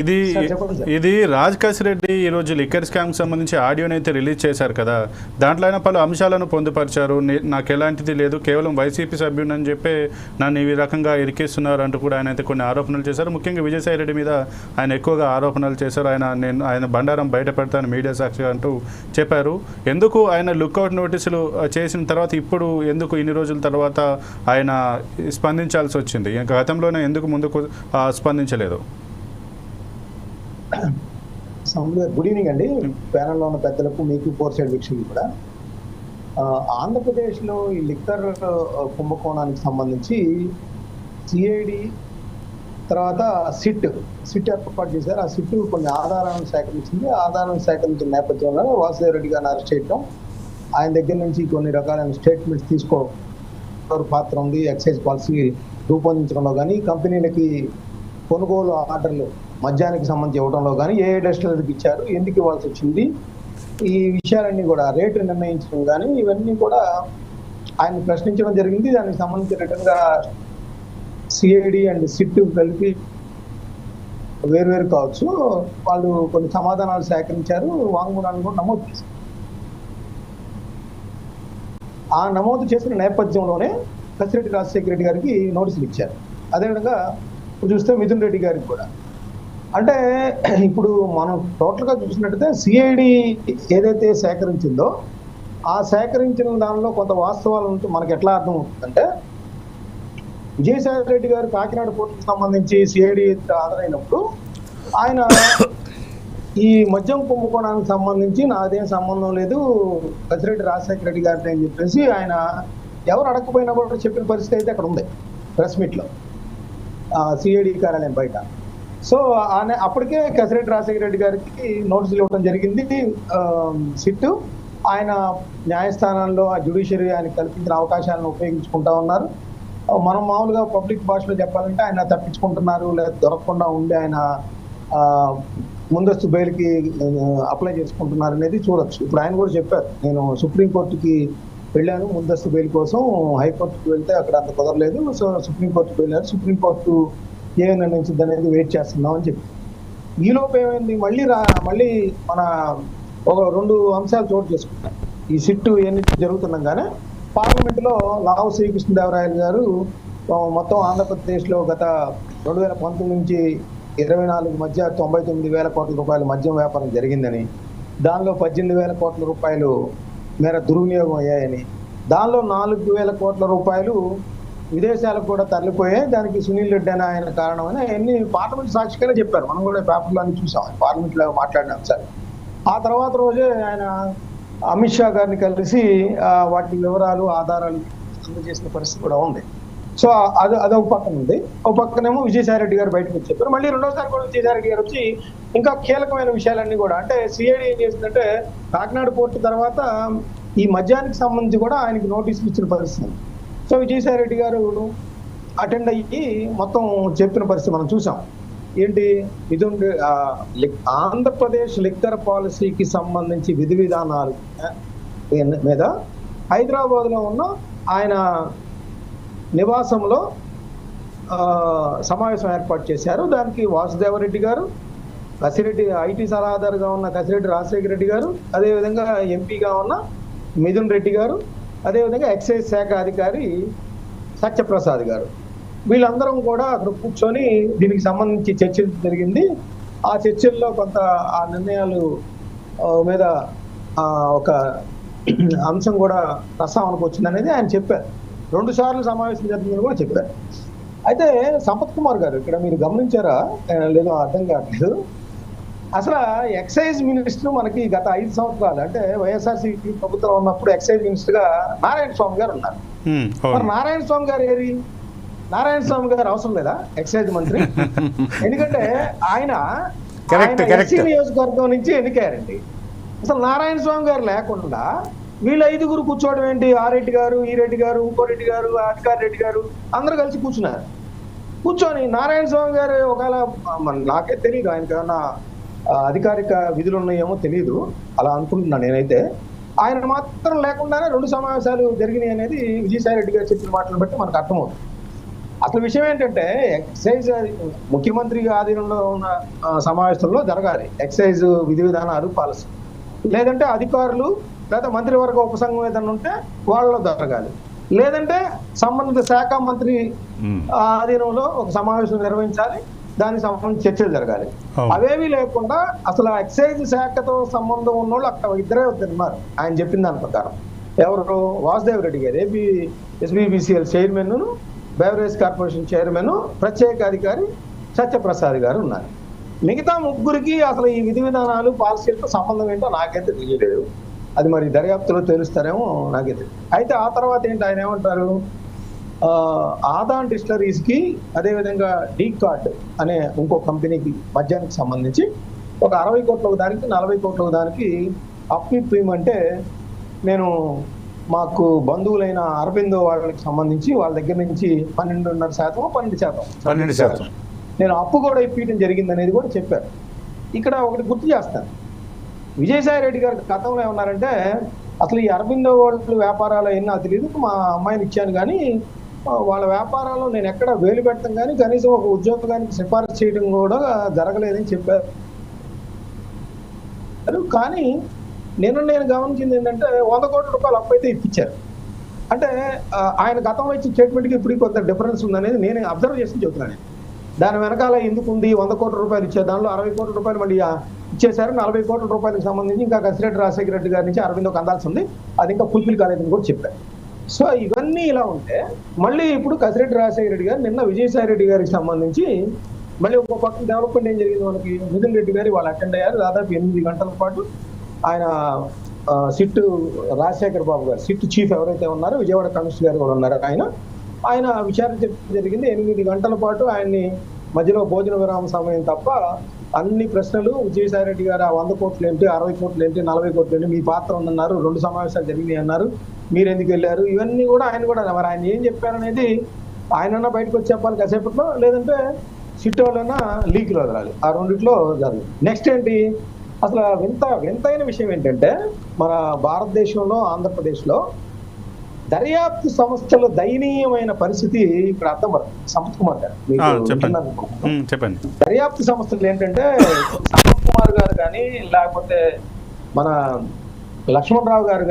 ఇది. ఇది రాజ్ రెడ్డి ఈ రోజు లిక్కర్ స్కామ్ సంబంధించి ఆడియోని అయితే రిలీజ్ చేశారు కదా. దాంట్లో ఆయన పలు అంశాలను పొందుపరిచారు. నే- నాకు ఎలాంటిది లేదు. కేవలం వైసీపీ సభ్యుడని చెప్పి నన్ను ఈ రకంగా ఇరికిస్తున్నారు అంటూ కూడా ఆయన అయితే కొన్ని ఆరోపణలు చేశారు. ముఖ్యంగా విజయసాయి రెడ్డి మీద ఆయన ఎక్కువగా ఆరోపణలు చేశారు. ఆయన నేను ఆయన బండారం బయట పెడతాను మీడియా సాక్షిగా అంటూ చెప్పారు. ఎందుకు ఆయన లుక్అవుట్ నోటీసులు చేసిన తర్వాత ఇప్పుడు ఎందుకు ఇన్ని రోజుల తర్వాత ఆయన స్పందించాల్సి వచ్చింది? ఇంకా గతంలోనే ఎందుకు ముందుకు స్పందించలేదు? గుడ్ ఈవినింగ్ అండి. ప్యానల్లో ఉన్న పెద్దలకు మీకు ఫోర్ సైడ్ వీక్షకులు కూడా. ఆంధ్రప్రదేశ్లో ఈ లిక్కర్ కుంభకోణానికి సంబంధించి సిఐడి తర్వాత సిట్ సిట్ ఏర్పాటు చేశారు. ఆ సిట్ కొన్ని ఆధారాలను సేకరించింది. ఆధారాలను సేకరించిన నేపథ్యంలో వాసుదేవ్ రెడ్డి గారిని అరెస్ట్ చేయటం ఆయన దగ్గర నుంచి కొన్ని రకాలైన స్టేట్మెంట్స్ తీసుకో పాత్ర ఉంది. ఎక్సైజ్ పాలసీ రూపొందించడంలో కానీ కంపెనీలకి కొనుగోలు ఆర్డర్లు మద్యానికి సంబంధించి ఇవ్వడంలో కానీ ఏ డెస్టినరీకి ఇచ్చారు ఎందుకు ఇవ్వాల్సి వచ్చింది ఈ విషయాలన్నీ కూడా రేటు నిర్ణయించడం కానీ ఇవన్నీ కూడా ఆయన ప్రశ్నించడం జరిగింది. దానికి సంబంధించి రిటర్న్గా సిఐడి అండ్ సిట్ కలిపి వేరువేరు కావచ్చు వాళ్ళు కొన్ని సమాధానాలు సేకరించారు వాంగ్మూలాన్ని కూడా నమోదు చేశారు. ఆ నమోదు చేసిన నేపథ్యంలోనే కసిరెడ్డి రాజశేఖర రెడ్డి గారికి నోటీసులు ఇచ్చారు. అదేవిధంగా చూస్తే మిథున్ రెడ్డి గారికి కూడా. అంటే ఇప్పుడు మనం టోటల్గా చూసినట్టయితే సిఐడి ఏదైతే సేకరించిందో ఆ సేకరించిన దానిలో కొంత వాస్తవాలు ఉంటే మనకు ఎట్లా అర్థం అవుతుందంటే విజయసాయి రెడ్డి గారు కాకినాడ పోర్టుకు సంబంధించి సిఐడి హాజరైనప్పుడు ఆయన ఈ మద్యం కుంభకోణానికి సంబంధించి నాదేం సంబంధం లేదు కసిరెడ్డి రాజశేఖర రెడ్డి గారిని అని చెప్పేసి ఆయన ఎవరు అడగకపోయినా కూడా చెప్పిన పరిస్థితి అయితే అక్కడ ఉంది ప్రెస్ మీట్లో. సిఐడి కార్యాలయం బయట. సో ఆయన అప్పటికే కసిరెడ్డి రాజశేఖర రెడ్డి గారికి నోటీసులు ఇవ్వడం జరిగింది. సిట్ సిట్టు ఆయన న్యాయస్థానాల్లో ఆ జ్యుడిషియరీ ఆయన కల్పించిన అవకాశాలను ఉపయోగించుకుంటా ఉన్నారు. మనం మామూలుగా పబ్లిక్ భాషలో చెప్పాలంటే ఆయన తప్పించుకుంటున్నారు లేదా దొరకకుండా ఉండి ఆయన ముందస్తు బెయిల్కి అప్లై చేసుకుంటున్నారు అనేది చూడొచ్చు. ఇప్పుడు ఆయన కూడా చెప్పారు నేను సుప్రీంకోర్టుకి వెళ్ళాను. ముందస్తు బెయిల్ కోసం హైకోర్టుకి వెళ్తే అక్కడ అంత కుదరలేదు. సో సుప్రీంకోర్టుకి వెళ్ళారు సుప్రీంకోర్టు ఏం నిర్ణయించింది అనేది వెయిట్ చేస్తున్నాం అని చెప్పి. ఈలోపు ఏమైంది? మళ్ళీ రా మళ్ళీ మన ఒక రెండు అంశాలు చోటు చేసుకుంటాం ఈ సిట్టు ఇవన్నీ జరుగుతుండగానే కానీ పార్లమెంట్లో లావు శ్రీకృష్ణదేవరాయలు గారు మొత్తం ఆంధ్రప్రదేశ్లో గత రెండు వేల పంతొమ్మిది నుంచి ఇరవై నాలుగు మధ్య తొంభై తొమ్మిది వేల కోట్ల రూపాయల మద్యం వ్యాపారం జరిగిందని దానిలో పద్దెనిమిది వేల కోట్ల రూపాయలు మేర దుర్వినియోగం అయ్యాయని. దానిలో నాలుగు వేల కోట్ల రూపాయలు విదేశాలకు కూడా తరలిపోయాయి. దానికి సునీల్ రెడ్డి అని ఆయన కారణమని అవన్నీ పార్లమెంట్ సాక్షిగానే చెప్పారు. మనం కూడా పేపర్లో అన్ని చూసాం. పార్లమెంట్లో మాట్లాడిన అంశాలు ఆ తర్వాత రోజే ఆయన అమిత్ షా గారిని కలిసి వాటి వివరాలు ఆధారాలు అందజేసిన పరిస్థితి కూడా ఉంది. సో అది అదొక పక్కన ఉంది. ఒక పక్కనేమో విజయసాయిరెడ్డి గారు బయటకు వచ్చి మళ్ళీ రెండోసారి కూడా విజయసాయిరెడ్డి గారు వచ్చి ఇంకా కీలకమైన విషయాలన్నీ కూడా అంటే సిఐడి ఏం చేసిందంటే కాకినాడ పోర్టు తర్వాత ఈ మద్యానికి సంబంధించి కూడా ఆయనకి నోటీసులు ఇచ్చిన పరిస్థితి. సో విజయసాయిరెడ్డి గారు అటెండ్ అయ్యి మొత్తం చెప్పిన పరిస్థితి మనం చూసాం. ఏంటి? ఇది లిక్- ఆంధ్రప్రదేశ్ లిక్కర్ పాలసీకి సంబంధించి విధి విధానాలు మీద హైదరాబాద్లో ఉన్న ఆయన నివాసంలో సమావేశం ఏర్పాటు చేశారు. దానికి వాసుదేవరెడ్డి గారు కసిరెడ్డి ఐటీ సలహాదారుగా ఉన్న కసిరెడ్డి రాజశేఖర రెడ్డి గారు అదేవిధంగా ఎంపీగా ఉన్న మిథున్ రెడ్డి గారు అదేవిధంగా ఎక్సైజ్ శాఖ అధికారి సత్యప్రసాద్ గారు. వీళ్ళందరం కూడా అక్కడ కూర్చొని దీనికి సంబంధించి చర్చలు జరిగింది. ఆ చర్చల్లో కొంత ఆ నిర్ణయాలు మీద ఒక అంశం కూడా ప్రస్తావనకు వచ్చింది అనేది ఆయన చెప్పారు. రెండు సార్లు సమావేశం జరిగిందని కూడా చెప్పారు. అయితే సంపత్ కుమార్ గారు ఇక్కడ మీరు గమనించారా? లేదో అర్థం కావట్లేదు. అసలు ఎక్సైజ్ మినిస్టర్ మనకి గత ఐదు సంవత్సరాలు అంటే వైఎస్ఆర్సీపీ ప్రభుత్వం ఉన్నప్పుడు ఎక్సైజ్ మినిస్టర్గా నారాయణ స్వామి గారు ఉన్నారు. మరి నారాయణ స్వామి గారు ఏరి నారాయణ స్వామి గారు అవసరం లేదా ఎక్సైజ్ మంత్రి? ఎందుకంటే ఆయన. ఎస్సీ నియోజకవర్గం నుంచి ఎన్నికారండి అసలు నారాయణ స్వామి గారు లేకుండా వీళ్ళ ఐదుగురు కూర్చోవడం ఏంటి? ఆరెడ్డి గారు ఈ రెడ్డి గారు ఇంకో రెడ్డి గారు అధికారి రెడ్డి గారు అందరూ కలిసి కూర్చున్నారు. కూర్చొని నారాయణ స్వామి గారు ఒకవేళ నాకే తెలియదు ఆయనకి ఏమన్నా అధికారిక విధులు ఉన్నాయేమో తెలియదు అలా అనుకుంటున్నాను నేనైతే. ఆయన మాత్రం లేకుండానే రెండు సమావేశాలు జరిగినాయి అనేది విజయసాయి రెడ్డి గారు చెప్పిన మాటలను బట్టి మనకు అర్థమవుతుంది. అసలు విషయం ఏంటంటే ఎక్సైజ్ ముఖ్యమంత్రి ఆధీనంలో ఉన్న సమావేశంలో జరగాలి. ఎక్సైజ్ విధి విధానాలు పాలసీ. లేదంటే అధికారులు లేదా మంత్రివర్గ ఉపసంఘం ఏదైనా ఉంటే వాళ్ళలో జరగాలి. లేదంటే సంబంధిత శాఖ మంత్రి ఆధీనంలో ఒక సమావేశం నిర్వహించాలి. దానికి సంబంధించి చర్చలు జరగాలి. అవేవి లేకుండా అసలు ఎక్సైజ్ శాఖతో సంబంధం ఉన్న వాళ్ళు అక్కడ ఇద్దరే ఉన్నారు. ఆయన చెప్పిన దాని ప్రకారం. ఎవరు? వాసుదేవ్ రెడ్డి గారు AP SBBCL chairman beverage corporation chairman ప్రత్యేక అధికారి సత్యప్రసాద్ గారు ఉన్నారు. మిగతా ముగ్గురికి అసలు ఈ విధి విధానాలు పాలసీలతో సంబంధం ఏంటో నాకైతే తెలియలేదు. అది మరి దర్యాప్తులో తెలుస్తారేమో నాకైతే. అయితే ఆ తర్వాత ఏంటి ఆయన ఏమంటారు? ఆదాన్ డిస్టలరీస్కి అదేవిధంగా డీ కార్డ్ అనే ఇంకో కంపెనీకి మద్యానికి సంబంధించి ఒక అరవై కోట్ల దానికి నలభై కోట్ల దానికి అప్పు ఇప్పిమంటే నేను మాకు బంధువులైన అరవిందో వాళ్ళకి సంబంధించి వాళ్ళ దగ్గర నుంచి పన్నెండున్నర శాతం పన్నెండు శాతం పన్నెండు శాతం. నేను అప్పు కూడా ఇప్పించడం జరిగింది అనేది కూడా చెప్పారు. ఇక్కడ ఒకటి గుర్తు చేస్తాను. విజయసాయి రెడ్డి గారు గతంలో ఏమన్నారంటే అసలు ఈ అరబిందో వాళ్ళు వ్యాపారాలు అయినా తెలియదు మా అమ్మాయిని ఇచ్చాను కానీ వాళ్ళ వ్యాపారాల్లో నేను ఎక్కడ వేలు పెట్టడం కానీ కనీసం ఒక ఉద్యోగానికి సిఫారసు చేయడం కూడా జరగలేదని చెప్పారు. కానీ నేను నేను గమనించింది ఏంటంటే వంద కోట్ల రూపాయలు అప్పు అయితే ఇప్పించారు. అంటే ఆయన గతంలో ఇచ్చిన స్టేట్మెంట్కి ఇప్పుడు కొంత డిఫరెన్స్ ఉందనేది నేను అబ్జర్వ్ చేసి చెబుతున్నాను. దాని వెనకాల ఎందుకు ఉంది? వంద కోట్ల రూపాయలు ఇచ్చే దానిలో అరవై కోట్ల రూపాయలు మళ్ళీ ఇచ్చేసారు ఇచ్చేశారు. నలభై కోట్ల రూపాయలకు సంబంధించి ఇంకా కసిరెడ్డి రాజశేఖర రెడ్డి గారి నుంచి అరవింద్ అందాల్సి ఉంది. అది ఇంకా ఫుల్ఫిల్ కాలేదని కూడా చెప్పారు. సో ఇవన్నీ ఇలా ఉంటే మళ్ళీ ఇప్పుడు కసిరెడ్డి రాజశేఖర రెడ్డి గారు నిన్న విజయసాయి రెడ్డి గారికి సంబంధించి మళ్ళీ ఒక పక్కన డెవలప్మెంట్ ఏం జరిగింది మనకి మిథున్ రెడ్డి గారు వాళ్ళు అటెండ్ అయ్యారు. దాదాపు ఎనిమిది గంటల పాటు ఆయన సిట్ రాజశేఖర్ బాబు గారు సిట్ చీఫ్ ఎవరైతే ఉన్నారో విజయవాడ కమిషనర్ గారు కూడా ఉన్నారు. ఆయన ఆయన విచారణ జరిగింది. ఎనిమిది గంటల పాటు ఆయన్ని మధ్యలో భోజన విరామ సమయం తప్ప అన్ని ప్రశ్నలు విజయసాయి రెడ్డి గారు ఆ వంద కోట్లు ఏంటి అరవై కోట్లు ఏంటి నలభై కోట్లు ఏంటి మీ పాత్ర ఉందన్నారు రెండు సమావేశాలు జరిగినాయి అన్నారు మీరు ఎందుకు వెళ్ళారు ఇవన్నీ కూడా ఆయన కూడా మరి ఆయన ఏం చెప్పారనేది ఆయనన్నా బయటకు వచ్చి చెప్పాలి కాసేపట్లో లేదంటే సిట్ వాళ్ళైనా లీక్లు వదలాలి. ఆ రెండిట్లో జరగదు. నెక్స్ట్ ఏంటి? అసలు వింత వింతైన విషయం ఏంటంటే మన భారతదేశంలో ఆంధ్రప్రదేశ్లో దర్యాప్తు సంస్థల దయనీయమైన పరిస్థితి ఇక్కడ అర్థం సంపత్ కుమార్ గారు చెప్పండి. దర్యాప్తు సంస్థలు ఏంటంటే సంపత్ కుమార్ గారు కానీ లేకపోతే మన లక్ష్మణరావు గారు కానీ